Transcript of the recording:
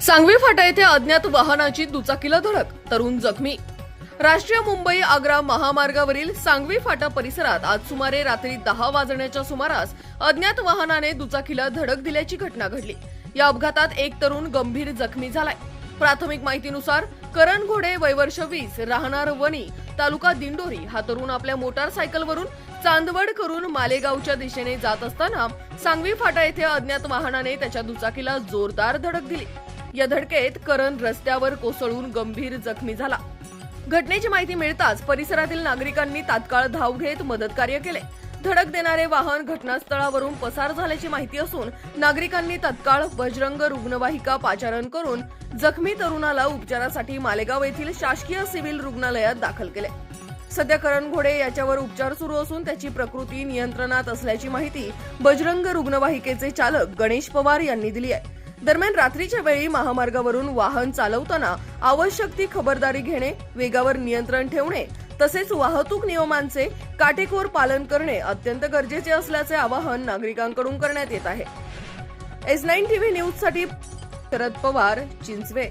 सांगवी फाटा येथे अज्ञात वाहनाची दुचाकीला धडक तरुण जखमी. राष्ट्रीय मुंबई आग्रा महामार्गावरील सांगवी फाटा परिसरात आज सुमारे रात्री दहा वाजण्याच्या सुमारास अज्ञात वाहनाने दुचाकीला धडक दिल्याची घटना घडली. या अपघातात एक तरुण गंभीर जखमी झालाय. प्राथमिक माहितीनुसार करण घोडे वैवर्ष वीस राहणार वणी तालुका दिंडोरी हा तरुण आपल्या मोटारसायकलवरून चांदवड करून मालेगावच्या दिशेने जात असताना सांगवी फाटा येथे अज्ञात वाहनाने त्याच्या दुचाकीला जोरदार धडक दिली. या धडकेत करण रस्त्यावर कोसळून गंभीर जखमी झाला. घटनेची माहिती मिळताच परिसरातील नागरिकांनी तात्काळ धाव घेत मदतकार्य केले. धडक देणारे वाहन घटनास्थळावरून पसार झाल्याची माहिती असून नागरिकांनी तत्काळ बजरंग रुग्णवाहिका पाचारण करून जखमी तरुणाला उपचारासाठी मालेगाव येथील शासकीय सिव्हिल रुग्णालयात दाखल केले. सध्या करण घोडे याच्यावर उपचार सुरू असून त्याची प्रकृती नियंत्रणात असल्याची माहिती बजरंग रुग्णवाहिकेचे चालक गणेश पवार यांनी दिली आहे. दरम्यान रात्रीच्या वेळी महामार्गावरून वाहन चालवताना आवश्यक ती खबरदारी घेणे वेगावर नियंत्रण ठेवणे तसेच वाहतूक नियमांचे काटेकोर पालन करणे अत्यंत गरजेचे असल्याचे आवाहन नागरिकांकडून करण्यात येत आहे. एस नाईन टीव्ही न्यूजसाठी शरद पवार चिंचवे.